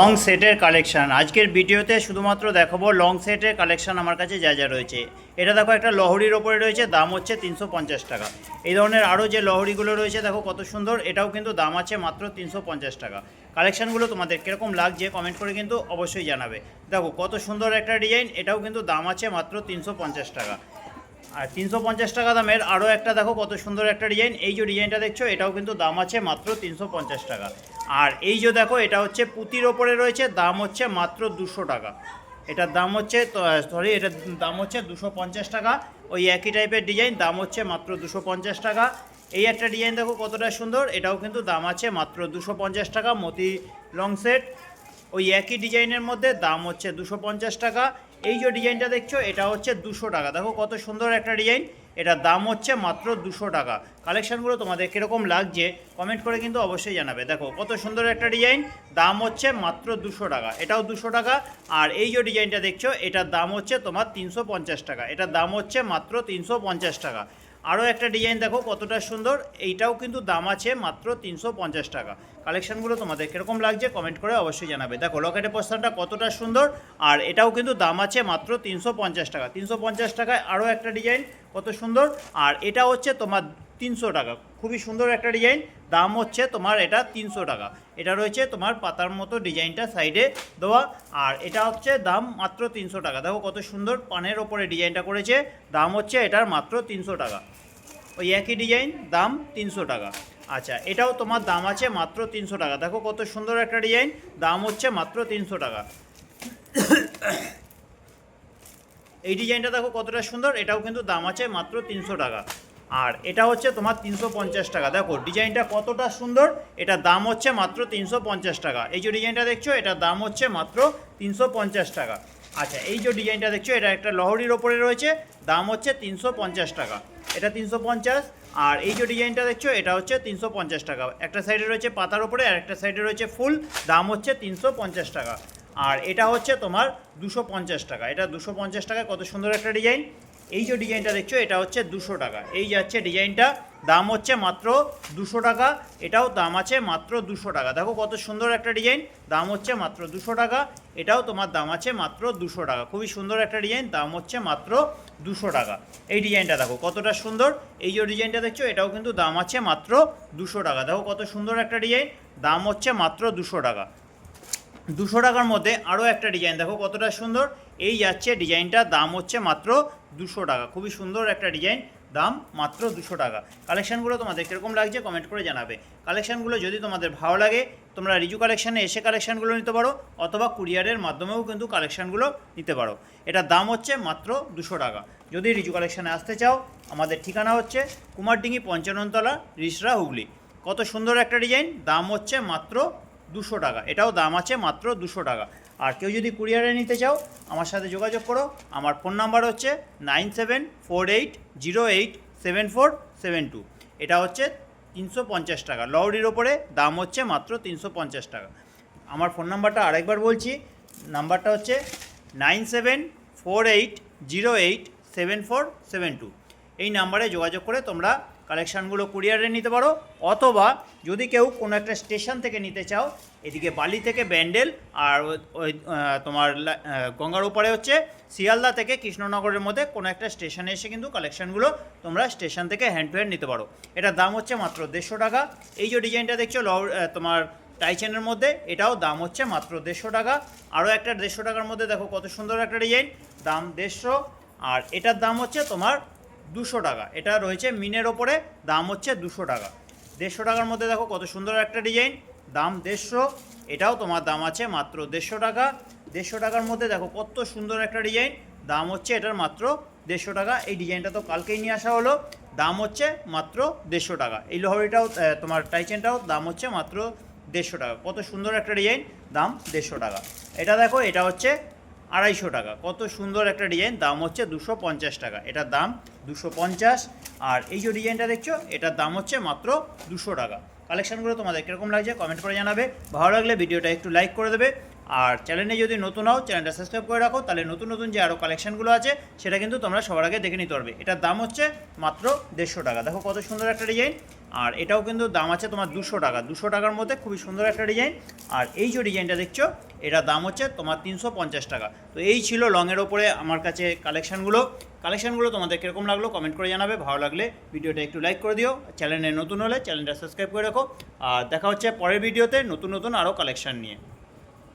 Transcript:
Long সেটের collection আজকের ভিডিওতে শুধুমাত্র দেখাবো লং সেটের কালেকশান আমার কাছে যা যা রয়েছে। এটা দেখো একটা লহরির ওপরে রয়েছে, দাম হচ্ছে তিনশো পঞ্চাশ টাকা। এই ধরনের আরও যে লহরিগুলো রয়েছে, দেখো কত সুন্দর, এটাও কিন্তু দাম আছে মাত্র তিনশো পঞ্চাশ টাকা। কালেকশানগুলো তোমাদের কীরকম লাগছে কমেন্ট করে কিন্তু অবশ্যই জানাবে। দেখো কত সুন্দর একটা ডিজাইন এটাও কিন্তু দাম আছে মাত্র তিনশো পঞ্চাশ টাকা। আর তিনশো পঞ্চাশ টাকা দামের আরও একটা দেখো কত সুন্দর একটা ডিজাইন এই যে ডিজাইনটা দেখছ, এটাও কিন্তু দাম আছে মাত্র তিনশো পঞ্চাশ টাকা। আর এই যে দেখো, এটা হচ্ছে পুঁতির ওপরে রয়েছে, দাম হচ্ছে মাত্র দুশো টাকা। এটার দাম হচ্ছে সরি এটার দাম হচ্ছে দুশো পঞ্চাশ টাকা। ওই একই টাইপের ডিজাইন দাম হচ্ছে মাত্র দুশো পঞ্চাশ টাকা। এই একটা ডিজাইন দেখো কতটা সুন্দর, এটাও কিন্তু দাম আছে মাত্র দুশো পঞ্চাশ টাকা, মতি লং সেট ওই একই ডিজাইনের মধ্যে দাম হচ্ছে দুশো পঞ্চাশ টাকা। এই যে ডিজাইনটা দেখছ, এটা হচ্ছে দুশো টাকা। দেখো কত সুন্দর একটা ডিজাইন এটার দাম হচ্ছে মাত্র দুশো টাকা। কালেকশানগুলো তোমাদের কীরকম লাগছে কমেন্ট করে কিন্তু অবশ্যই জানাবে। দেখো, কত সুন্দর একটা ডিজাইন দাম হচ্ছে মাত্র দুশো টাকা। এটাও দুশো টাকা, আর এই যে ডিজাইনটা দেখছ, এটার দাম হচ্ছে তোমার তিনশো পঞ্চাশ টাকা। এটার দাম হচ্ছে মাত্র তিনশো পঞ্চাশ টাকা। আরও একটা ডিজাইন দেখো কতটা সুন্দর। এইটাও কিন্তু দাম আছে মাত্র তিনশো পঞ্চাশ টাকা। কালেকশানগুলো তোমাদের কীরকম লাগছে কমেন্ট করে অবশ্যই জানাবে। দেখো লকেটের পোস্টারটা কতটা সুন্দর আর এটাও কিন্তু দাম আছে মাত্র তিনশো পঞ্চাশ টাকা। তিনশো পঞ্চাশ টাকায় আরও একটা ডিজাইন কত সুন্দর আর এটা হচ্ছে তোমার তিনশো টাকা। খুবই সুন্দর একটা ডিজাইন, দাম হচ্ছে তোমার এটা তিনশো টাকা। এটা রয়েছে তোমার পাতার মতো ডিজাইনটা সাইডে দেওয়া আর এটা হচ্ছে দাম মাত্র তিনশো টাকা। দেখো কত সুন্দর পানের ওপরে ডিজাইনটা করেছে, দাম হচ্ছে এটার মাত্র তিনশো টাকা। ওই একই ডিজাইন দাম তিনশো টাকা। আচ্ছা এটাও তোমার দাম আছে মাত্র তিনশো টাকা। দেখো কত সুন্দর একটা ডিজাইন দাম হচ্ছে মাত্র তিনশো টাকা। এই ডিজাইনটা দেখো কতটা সুন্দর, এটাও কিন্তু দাম আছে মাত্র তিনশো টাকা। আর এটা হচ্ছে তোমার তিনশো পঞ্চাশ টাকা। দেখো ডিজাইনটা কতটা সুন্দর, এটার দাম হচ্ছে মাত্র তিনশো পঞ্চাশ টাকা। এই যে ডিজাইনটা দেখছ, এটার দাম হচ্ছে মাত্র তিনশো পঞ্চাশ টাকা। আচ্ছা এই যে ডিজাইনটা দেখছ, এটা একটা লহরির ওপরে রয়েছে। দাম হচ্ছে তিনশো পঞ্চাশ টাকা। এটা তিনশো পঞ্চাশ, আর এই যে ডিজাইনটা দেখছ, এটা হচ্ছে তিনশো পঞ্চাশ টাকা। একটা সাইডে রয়েছে পাতার ওপরে আর একটা সাইডে রয়েছে ফুল, দাম হচ্ছে তিনশো পঞ্চাশ টাকা। আর এটা হচ্ছে তোমার দুশো পঞ্চাশ টাকা। এটা দুশো পঞ্চাশ টাকায় কত সুন্দর একটা ডিজাইন। এই যে ডিজাইনটা দেখছ, এটা হচ্ছে দুশো টাকা। এই যাচ্ছে ডিজাইনটা, দাম হচ্ছে মাত্র দুশো টাকা। এটাও দাম আছে মাত্র দুশো টাকা। দেখো কত সুন্দর একটা ডিজাইন, দাম হচ্ছে মাত্র দুশো টাকা। এটাও তোমার দাম আছে মাত্র দুশো টাকা। খুবই সুন্দর একটা ডিজাইন, দাম হচ্ছে মাত্র দুশো টাকা। এই ডিজাইনটা দেখো, কতটা সুন্দর। এই যে ডিজাইনটা দেখছ, এটাও কিন্তু দাম আছে মাত্র দুশো টাকা। দেখো কত সুন্দর একটা ডিজাইন, দাম হচ্ছে মাত্র দুশো টাকা। দুশো টাকার মধ্যে আরও একটা ডিজাইন, দেখো কতটা সুন্দর। এই যাচ্ছে ডিজাইনটা দাম হচ্ছে মাত্র দুশো টাকা। খুবই সুন্দর একটা ডিজাইন দাম মাত্র দুশো টাকা। কালেকশানগুলো তোমাদের কীরকম লাগছে কমেন্ট করে জানাবে। কালেকশানগুলো যদি তোমাদের ভালো লাগে, তোমরা রিজু কালেকশানে এসে কালেকশানগুলো নিতে পারো, অথবা কুরিয়ারের মাধ্যমেও কিন্তু কালেকশানগুলো নিতে পারো। এটার দাম হচ্ছে মাত্র দুশো টাকা। যদি রিজু কালেকশানে আসতে চাও, আমাদের ঠিকানা হচ্ছে কুমারডিঙ্গি পঞ্চাননতলা, রিসরা হুগলি। কত সুন্দর একটা ডিজাইন, দাম হচ্ছে মাত্র দুশো টাকা। এটাও দাম আছে মাত্র দুশো টাকা। আর কেউ যদি কুরিয়ারে নিতে চাও, আমার সাথে যোগাযোগ করো। আমার ফোন নাম্বার হচ্ছে nine seven four eight zero eight seven four seven two. এটা হচ্ছে তিনশো পঞ্চাশ টাকা। লউরির ওপরে দাম হচ্ছে মাত্র তিনশো পঞ্চাশ টাকা। আমার ফোন নাম্বারটা আরেকবার বলছি। নাম্বারটা হচ্ছে nine seven four eight zero eight seven four seven two. এই নাম্বারে যোগাযোগ করে তোমরা কালেকশানগুলো কুরিয়ারে নিতে পারো, অথবা যদি কেউ কোনো একটা স্টেশন থেকে নিতে চাও, এদিকে বালি থেকে ব্যান্ডেল আর ওই তোমার গঙ্গার ওপারে হচ্ছে শিয়ালদা থেকে কৃষ্ণনগরের মধ্যে কোনো একটা স্টেশনে এসে কিন্তু কালেকশানগুলো তোমরা স্টেশন থেকে হ্যান্ড টু হ্যান্ড নিতে পারো। এটার দাম হচ্ছে মাত্র দেড়শো টাকা। এই যে ডিজাইনটা দেখছ তোমার টাইচেনের মধ্যে, এটাও দাম হচ্ছে মাত্র দেড়শো টাকা। আরও একটা দেড়শো টাকার মধ্যে দেখো কত সুন্দর একটা ডিজাইন, দাম দেড়শো। আর এটার দাম হচ্ছে তোমার দুশো টাকা। এটা রয়েছে মিনের ওপরে, দাম হচ্ছে দুশো টাকা। দেড়শো টাকার মধ্যে দেখো কত সুন্দর একটা ডিজাইন। দাম দেড়শো, এটাও তোমার দাম আছে মাত্র দেড়শো টাকা। দেড়শো টাকার মধ্যে দেখো কত সুন্দর একটা ডিজাইন। দাম হচ্ছে এটার মাত্র দেড়শো টাকা। এই ডিজাইনটা তো কালকেই নিয়ে আসা হলো। দাম হচ্ছে মাত্র দেড়শো টাকা। এই লোহরিটাও তোমার টাইচেনটাও দাম হচ্ছে মাত্র দেড়শো টাকা। কত সুন্দর একটা ডিজাইন, দাম দেড়শো টাকা। এটা দেখো, এটা হচ্ছে আড়াইশো টাকা। কত সুন্দর একটা ডিজাইন দাম হচ্ছে দুশো পঞ্চাশ টাকা। এটার দাম দুশো পঞ্চাশ, আর এই যে ডিজাইনটা দেখছ, এটার দাম হচ্ছে মাত্র দুশো টাকা। কালেকশানগুলো তোমাদের কীরকম লাগছে কমেন্ট করে জানাবে। ভালো লাগলে ভিডিওটা একটু লাইক করে দেবে। আর চ্যানেলে যদি নতুন হও চ্যানেলটা সাবস্ক্রাইব করে রাখো, তাহলে নতুন নতুন যে আরও কালেকশানগুলো আছে, সেটা কিন্তু তোমরা সবার আগে দেখে নিতে পারবে। এটার দাম হচ্ছে মাত্র দেড়শো টাকা। দেখো কত সুন্দর একটা ডিজাইন আর এটাও কিন্তু দাম আছে তোমার দুশো টাকা। দুশো টাকার মধ্যে খুবই সুন্দর একটা ডিজাইন। আর এই যে ডিজাইনটা দেখছ, এটা দাম হচ্ছে তোমার তিনশো পঞ্চাশ টাকা। তো এই ছিল লংয়ের ওপরে আমার কাছে কালেকশানগুলো। কালেকশানগুলো তোমাদের কীরকম লাগল কমেন্ট করে জানাবে। ভালো লাগলে ভিডিওটা একটু লাইক করে দিও। চ্যানেলে নতুন হলে চ্যানেলটা সাবস্ক্রাইব করে রাখো। আর দেখা হচ্ছে পরের ভিডিওতে নতুন নতুন আরও কালেকশান নিয়ে।